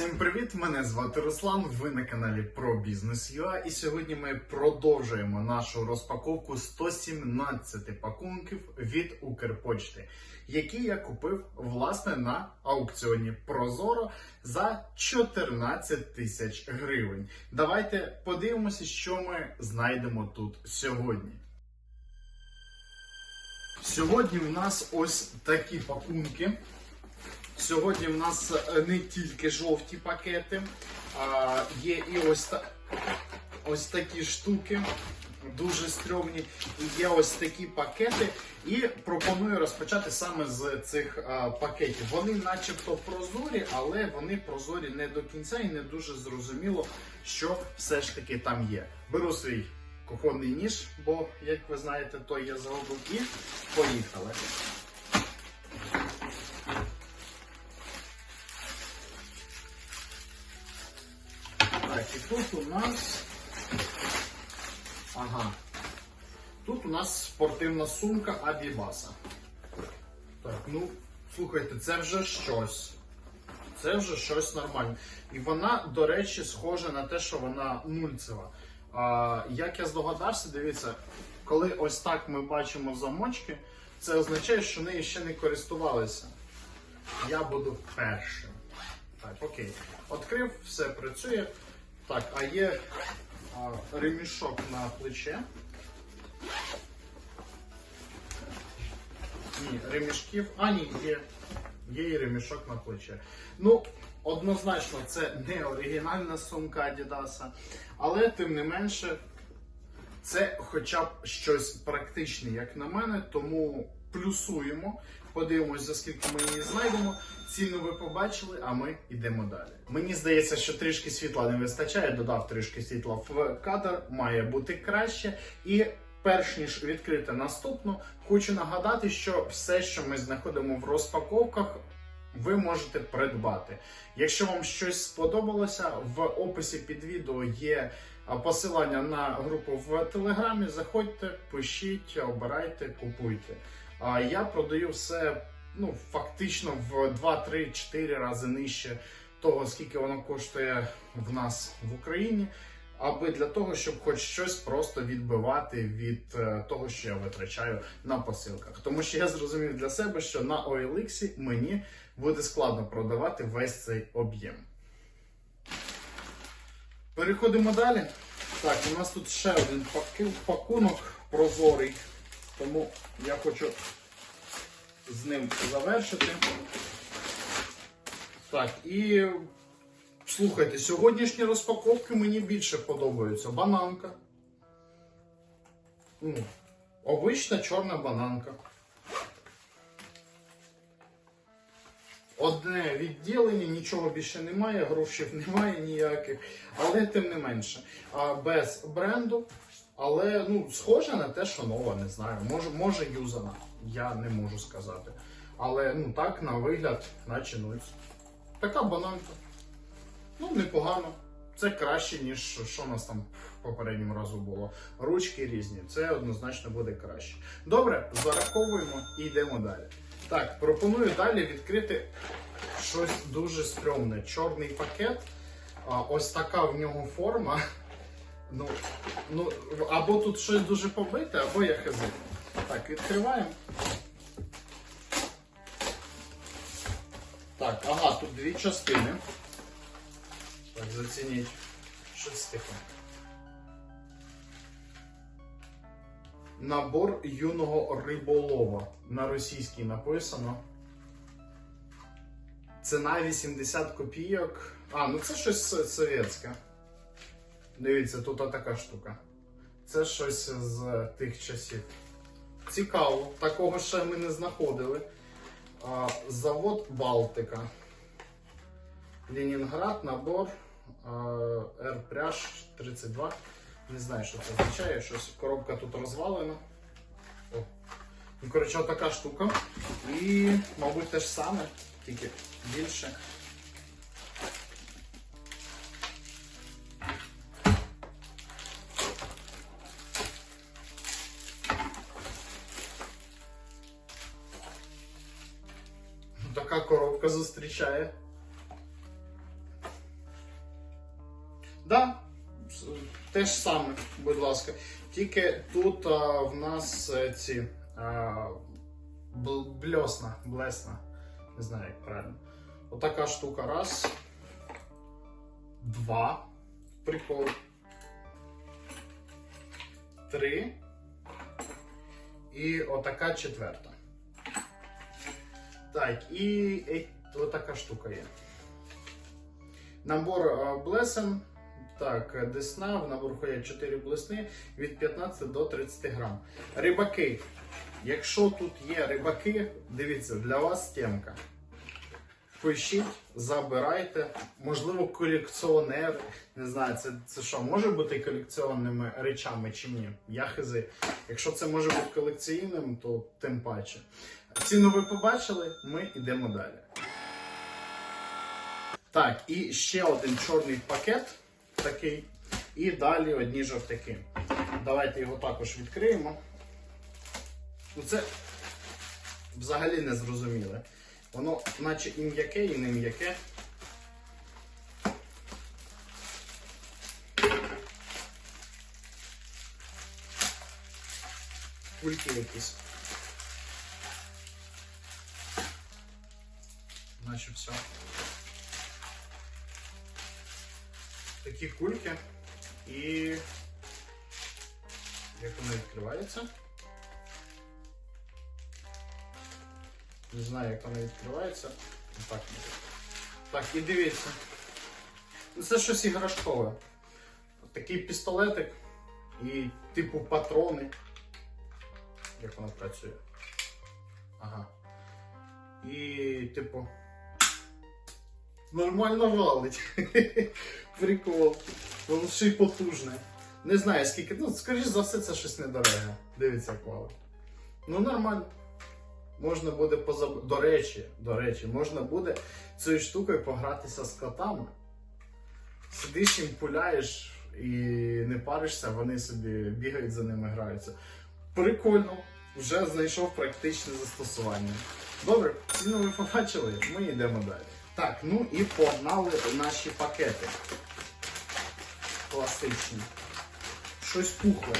Всім привіт! Мене звати Руслан. Ви на каналі про бізнес ЮА. І сьогодні ми продовжуємо нашу розпаковку 117 пакунків від Укрпочти, які я купив власне на аукціоні Прозоро за 14 тисяч гривень. Давайте подивимося, що ми знайдемо тут сьогодні. Сьогодні у нас ось такі пакунки. Сьогодні в нас е, не тільки жовті пакети, а є і ось, та, ось такі штуки, дуже стрьомні. І є ось такі пакети. І пропоную розпочати саме з цих а, пакетів. Вони начебто прозорі, але вони прозорі не до кінця і не дуже зрозуміло, що все ж таки там є. Беру свій кухонний ніж, бо, як ви знаєте, той я загубив, і поїхали. І тут у нас. Ага. Тут у нас спортивна сумка Абібаса. Так, ну, слухайте, це вже щось. Це вже щось нормальне. І вона, до речі, схожа на те, що вона нульцева. А, як я здогадався, дивіться, коли ось так ми бачимо замочки, це означає, що нею ще не користувалися. Я буду першим. Так, окей. Відкрив, все працює. Так, а є а, ремішок на плече. Ні, ремішків. А, ні, є. Є і ремішок на плече. Ну, однозначно, це не оригінальна сумка Адідаса, але тим не менше, це хоча б щось практичне, як на мене, тому плюсуємо. Подивимось, за скільки ми її знайдемо. Ціну ви побачили, а ми йдемо далі. Мені здається, що трішки світла не вистачає. Додав трішки світла в кадр, має бути краще. І перш ніж відкрити наступну, хочу нагадати, що все, що ми знаходимо в розпаковках, ви можете придбати. Якщо вам щось сподобалося, в описі під відео є посилання на групу в Телеграмі. Заходьте, пишіть, обирайте, купуйте. Я продаю все ну, фактично в 2, 3, 4 рази нижче того, скільки воно коштує в нас в Україні. Аби для того, щоб хоч щось просто відбивати від е, того, що я витрачаю на посилках. Тому що я зрозумів для себе, що на OLX мені буде складно продавати весь цей об'єм. Переходимо далі. Так, у нас тут ще один пакунок прозорий, тому я хочу з ним завершити. Так, і слухайте, сьогоднішні розпаковки мені більше подобаються. Бананка. Ну, обична чорна бананка. Одне відділення, нічого більше немає, грошей немає ніяких, але тим не менше. А, без бренду, але ну, схоже на те, що нова, не знаю. Може, може юзана, я не можу сказати. Але ну так, на вигляд, наче нульц. Така бананка. Ну, непогано. Це краще, ніж що у нас там в попередньому разу було. Ручки різні. Це однозначно буде краще. Добре, зараховуємо і йдемо далі. Так, пропоную далі відкрити щось дуже стрьомне. Чорний пакет. Ось така в нього форма. Ну, ну, або тут щось дуже побите, або я хз. Так, відкриваємо. Так, ага, тут дві частини. Так, зацініть. Щось тихо. Набор юного риболова. На російській написано. Ціна 80 копійок. А, ну це щось совєтське. Дивіться, тут така штука. Це щось з тих часів. Цікаво, такого ще ми не знаходили. Завод Балтика. Ленінград, набор R-пряж 32. Не знаю, що це означає. Щось коробка тут розвалена. Ну, коротше, така штука. І, мабуть, те ж саме, тільки більше. Коробка зустрічає. Да, те ж саме, будь ласка. Тільки тут а, в нас е, ці а, бльосна, блесна. Не знаю, як правильно. Отака штука. Раз. Два. Прикол. Три. І отака четверта. Так, і е, отака штука є. Набор е, блесен. Так, десна, в набор входять 4 блесни від 15 до 30 грам. Рибаки. Якщо тут є рибаки, дивіться, для вас темка. Пишіть, забирайте. Можливо, колекціонери. Не знаю, це, це що, може бути колекціонними речами чи ні? Я хизи. Якщо це може бути колекційним, то тим паче. Ціну ви побачили, ми йдемо далі. Так, і ще один чорний пакет такий. І далі одні жовтяки. Давайте його також відкриємо. Ну це взагалі не зрозуміле. Воно наче і м'яке, і не м'яке. Кульки якісь. Наче все. Такі кульки. І як воно відкривається? Не знаю, як воно відкривається. Так. Так, і дивіться. Ну, Це щось іграшкове. Такий пістолетик і типу патрони. Як воно працює? Ага. І типу. Нормально валить. Прикол. Воно ще й потужне. Не знаю скільки. Ну, скоріш за все, це щось недороге. Дивіться, як валить. Ну, нормально. Можна буде позаб... До речі, до речі, можна буде цією штукою погратися з котами. Сидиш їм пуляєш і не паришся, вони собі бігають за ними, граються. Прикольно, вже знайшов практичне застосування. Добре, ціну ви побачили, ми йдемо далі. Так, ну і погнали наші пакети. Класичні. Щось пухле.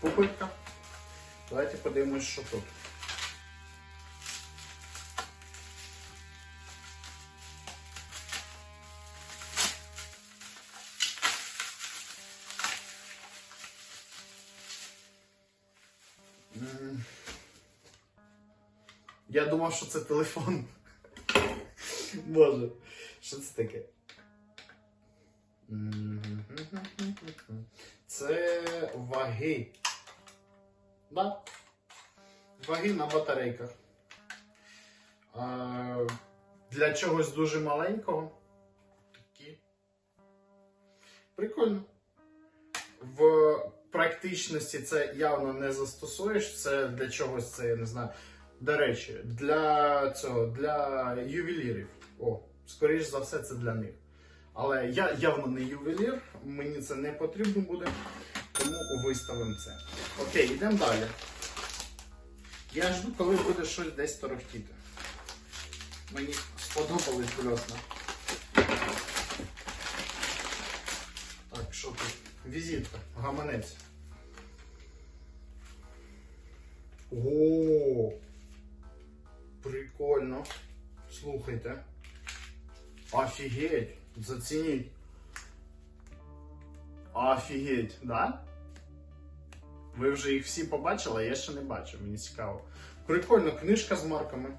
Пупирка. Давайте подивимось, що тут. Думав, що це телефон. Боже, що це таке? Це ваги. Да. Ваги на батарейках. А, для чогось дуже маленького. Такі. Прикольно. В практичності це явно не застосуєш. Це для чогось, це я не знаю. До речі, для цього, для ювелірів. О, скоріш за все, це для них. Але я явно не ювелір, мені це не потрібно буде, тому виставимо це. Окей, йдемо далі. Я жду, коли буде щось десь торохтіти. Мені сподобались бльосна. Так, що тут? Візитка, гаманець. О, прикольно. Слухайте. Офігеть, зацініть. Офігеть, да? Ви вже їх всі побачили, а я ще не бачив, мені цікаво. Прикольно, книжка з марками.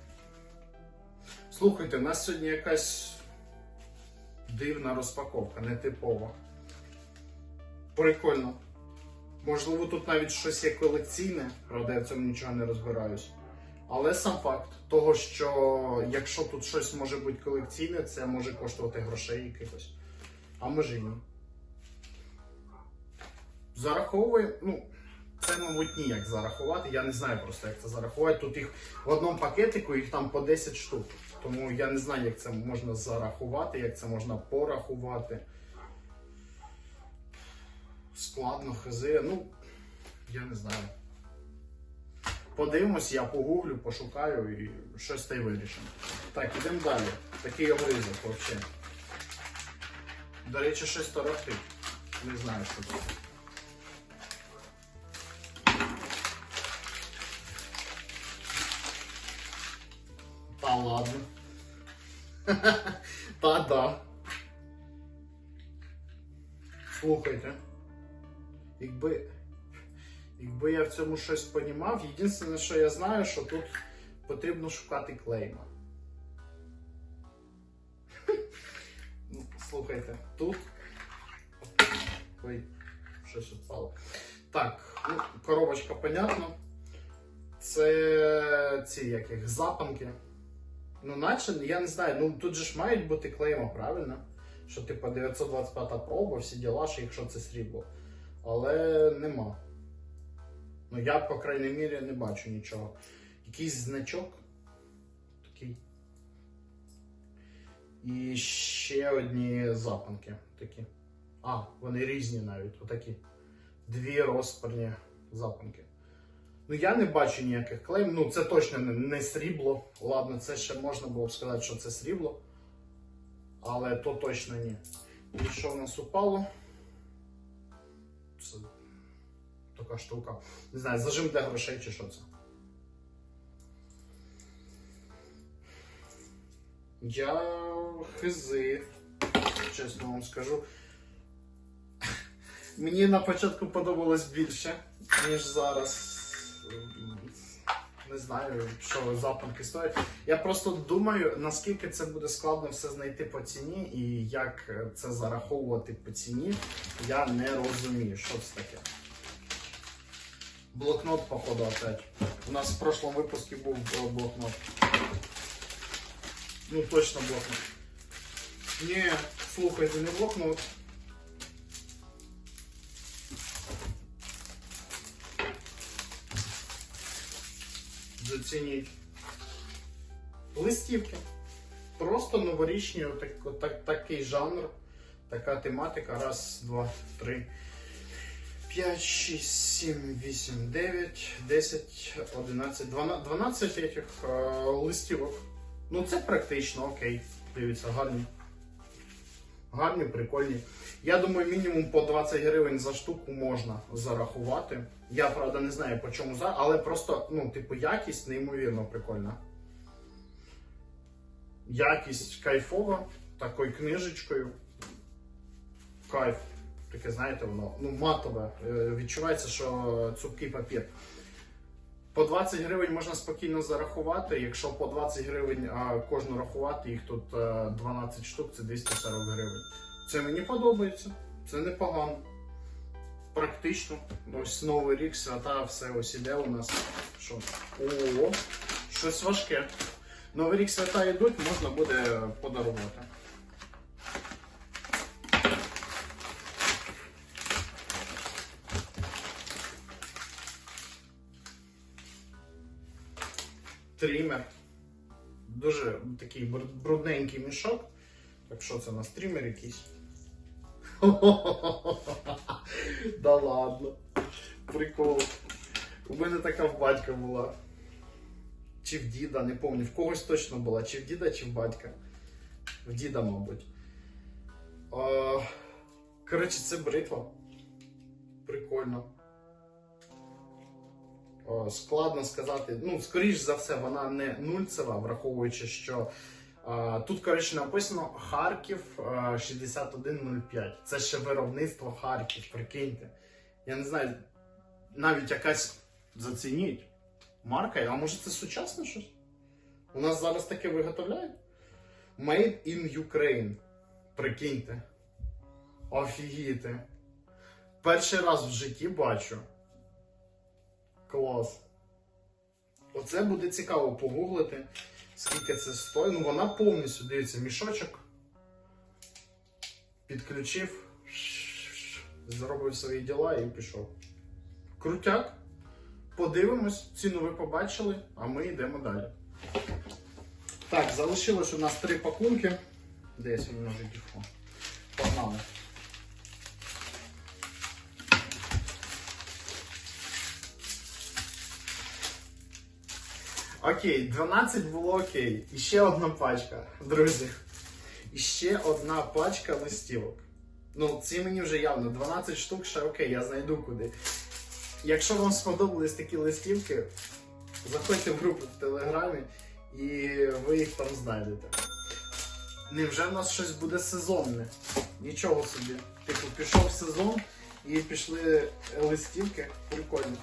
Слухайте, у нас сьогодні якась дивна розпаковка, нетипова. Прикольно. Можливо, тут навіть щось є колекційне, правда, я в цьому нічого не розбираюсь. Але сам факт того, що якщо тут щось може бути колекційне, це може коштувати грошей якихось. А може і ні. Зараховує, ну, це, мабуть, ніяк зарахувати. Я не знаю просто, як це зарахувати. Тут їх в одному пакетику, їх там по 10 штук. Тому я не знаю, як це можна зарахувати, як це можна порахувати. Складно, хази. Ну, я не знаю. Подивимось, я погуглю, пошукаю і щось та й вирішимо. Так, ідемо далі. Такий огризок взагалі. До речі, щось торохтить. Не знаю, що це. Та ладно. Та да. Слухайте. Якби. Якби я в цьому щось понімав, єдине, що я знаю, що тут потрібно шукати клейма. Ну, слухайте, тут. Ой, щось впало. Так, ну, коробочка, понятно. Це ці яких запанки. Ну, наче, я не знаю, ну тут же ж мають бути клейма, правильно? Що типу 925 проба, всі діла, що якщо це срібло. Але нема. Ну я, по крайній мірі, не бачу нічого. Якийсь значок. Такий. І ще одні запанки такі. А, вони різні навіть. Отакі. Дві розпарні запанки. Ну, я не бачу ніяких клейм. Ну, це точно не срібло. Ладно, це ще можна було б сказати, що це срібло. Але то точно ні. І що в нас упало? Це така штука. Не знаю, зажим для грошей чи що це. Я хизи, чесно вам скажу. Мені на початку подобалось більше, ніж зараз. Не знаю, що запанки стоять. Я просто думаю, наскільки це буде складно все знайти по ціні і як це зараховувати по ціні, я не розумію, що це таке. Блокнот, походу, опять. У нас в прошлом выпуске був е, блокнот. Ну, точно блокнот. Не, слухайте, не блокнот. Зацініть. Листівки. Просто новорічні, отак, отак, такий жанр, така тематика. Раз, два, три. 5, 6, 7, 8, 9, 10, 11, 12, 12 этих е, листівок. Ну це практично, окей. Дивіться, гарні. Гарні, прикольні. Я думаю, мінімум по 20 гривень за штуку можна зарахувати. Я правда не знаю по чому за, але просто, ну, типу, якість неймовірно прикольна. Якість кайфова, такою книжечкою. Кайф. Таке, знаєте, воно ну, матове. Е, Відчувається, що цупкий папір. По 20 гривень можна спокійно зарахувати. Якщо по 20 гривень кожну рахувати, їх тут е, 12 штук, це 240 гривень. Це мені подобається. Це непогано. Практично. Ось новий рік, свята, все ось іде у нас. Що? О, щось важке. Новий рік свята йдуть, можна буде подарувати. Трімер. Дуже такий брудненький мішок. Так що це у нас трімер якийсь? Да ладно. Прикол. У мене така в батька була. Чи в діда, не пам'ятаю. В когось точно була. Чи в діда, чи в батька. В діда, мабуть. Коротше, це бритва. Прикольно. О, складно сказати. Ну, скоріш за все, вона не нульцева, враховуючи, що тут, коротше, написано Харків 6105. Це ще виробництво Харків, прикиньте. Я не знаю, навіть якась зацініть. Марка, а може це сучасне щось? У нас зараз таке виготовляють? Made in Ukraine. Прикиньте. Офігіти. Перший раз в житті бачу. Клас. Оце буде цікаво погуглити, скільки це стоїть. Ну вона повністю дивиться мішочок. Підключив, зробив свої діла і пішов. Крутяк. Подивимось, ціну ви побачили, а ми йдемо далі. Так, залишилось у нас три пакунки. Десь він може телефон. Погнали. Окей, 12 було окей. І ще одна пачка, друзі. І ще одна пачка листівок. Ну, ці мені вже явно 12 штук, ще окей, я знайду куди. Якщо вам сподобались такі листівки, заходьте в групу в Телеграмі і ви їх там знайдете. Невже в нас щось буде сезонне? Нічого собі. Типу, пішов сезон і пішли листівки. Прикольно.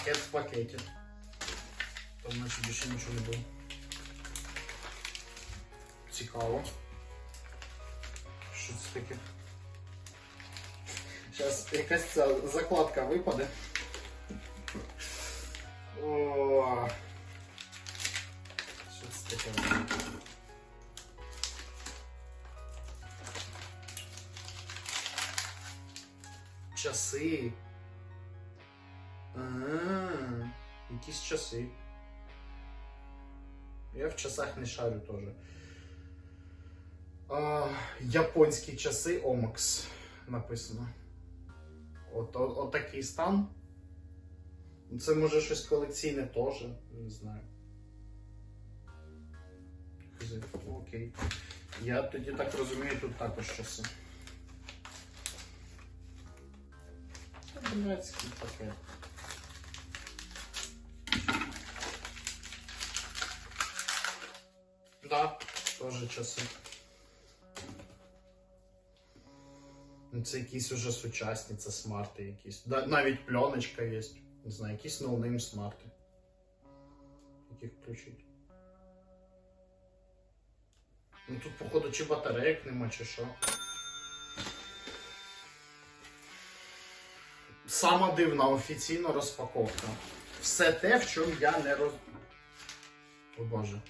Пакет в пакеті. Там наче більше нічого не було. Цікаво. Що це таке? Зараз якась ця закладка випаде. Якісь часи. Я в часах не шарю теж. А, японські часи Омакс написано. От, от, от такий стан. Це може щось колекційне теж, не знаю. Окей. Я тоді так розумію, тут також часи. Та, Блядський пакет. Да, теж часи. Ну, Це якісь уже сучасні, це смарти якісь. Навіть пленочка є. Не знаю, якісь ноунейм смарти. Яких включить. Ну тут, походу, чи батарейок нема, чи що. Сама дивна офіційна розпаковка. Все те, в чому я не роз. О боже.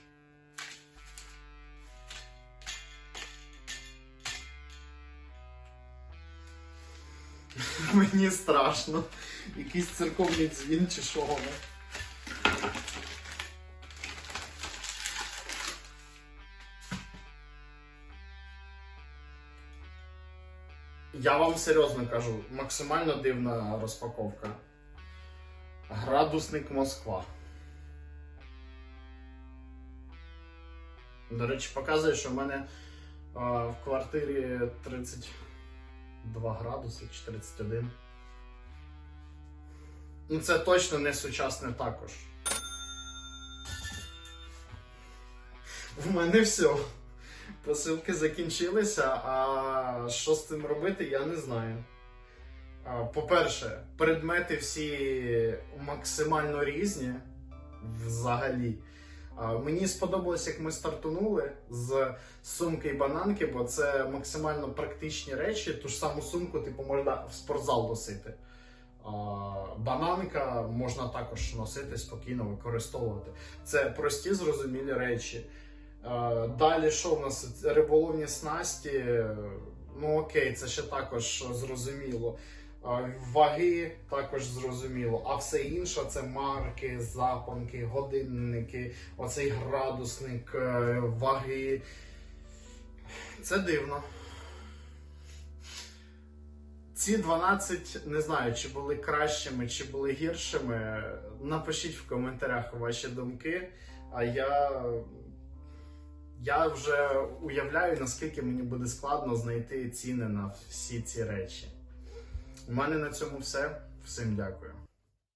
Мені страшно. Якийсь церковний дзвін чи що. Я вам серйозно кажу, максимально дивна розпаковка. Градусник Москва. До речі, показує, що в мене а, в квартирі 32 градуси чи 31. Ну, це точно не сучасне також. В мене все. Посилки закінчилися, а що з цим робити, я не знаю. По-перше, предмети всі максимально різні взагалі. Мені сподобалось, як ми стартунули з сумки і бананки, бо це максимально практичні речі. Ту ж саму сумку, типу, можна в спортзал носити. Бананка можна також носити спокійно, використовувати. Це прості зрозумілі речі. Далі, що в нас риболовні снасті? Ну окей, це ще також зрозуміло. Е, Ваги також зрозуміло. А все інше це марки, запанки, годинники, оцей градусник, е, ваги. Це дивно. Ці 12 не знаю, чи були кращими, чи були гіршими. Напишіть в коментарях ваші думки. А я я вже уявляю, наскільки мені буде складно знайти ціни на всі ці речі. У мене на цьому все. Всім дякую.